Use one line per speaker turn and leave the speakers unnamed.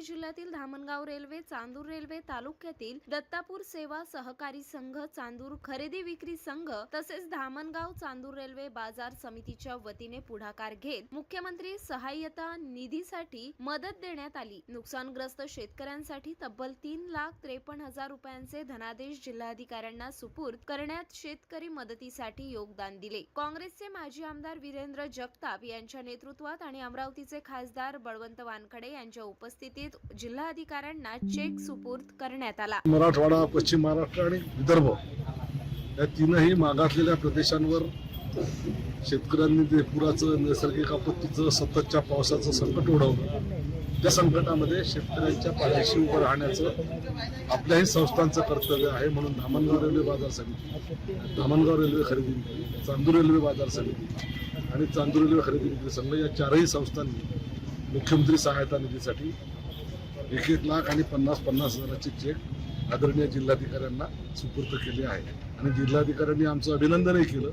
रत्नागिरी जिल्ह्यातील Dhamangaon railway Chandur railway तालुक्यातील दत्तापूर सेवा सहकारी संघ चांदूर खरेदी विक्री संघ तसेच धामणगाव चांदूर रेल्वे बाजार समितीच्या वतीने पुढाकार घेत मुख्यमंत्री सहाय्यता निधीसाठी मदत देण्यात आली. नुकसानग्रस्त शेतकऱ्यांसाठी तब्बल तीन लाख त्रेपन्न हजार रुपयांचे धनादेश जिल्हाधिकाऱ्यांना सुपूर्द करण्यात शेतकरी मदतीसाठी योगदान दिले. काँग्रेसचे माजी आमदार वीरेंद्र जगताप यांच्या नेतृत्वात आणि अमरावतीचे खासदार बळवंत वानखडे यांच्या उपस्थितीत जिल्हाधिकाऱ्यांना चेक सुपूर्द करण्यात आला.
मराठवाडा पश्चिम महाराष्ट्र आणि विदर्भ या तीनही मागासलेल्या प्रदेशांवर शेतकऱ्यांनी ते पुराचं नैसर्गिक आपत्तीचं सततच्या पावसाचं संकट ओढवलं. त्या संकटामध्ये शेतकऱ्यांच्या पाठीशी उभं राहण्याचं आपल्याही संस्थांचं कर्तव्य आहे म्हणून धामणगाव रेल्वे बाजार समिती धामणगाव रेल्वे खरेदी चांदूर रेल्वे बाजार समिती आणि चांदूर रेल्वे खरेदी विक्री संघ या चारही संस्थांनी मुख्यमंत्री सहायता निधीसाठी एक एक लाख आणि पन्नास पन्नास हजाराचे चेक आदरणीय जिल्हाधिकाऱ्यांना सुपूर्द केले आहे. आणि जिल्हाधिकाऱ्यांनी आमचं अभिनंदनही केलं.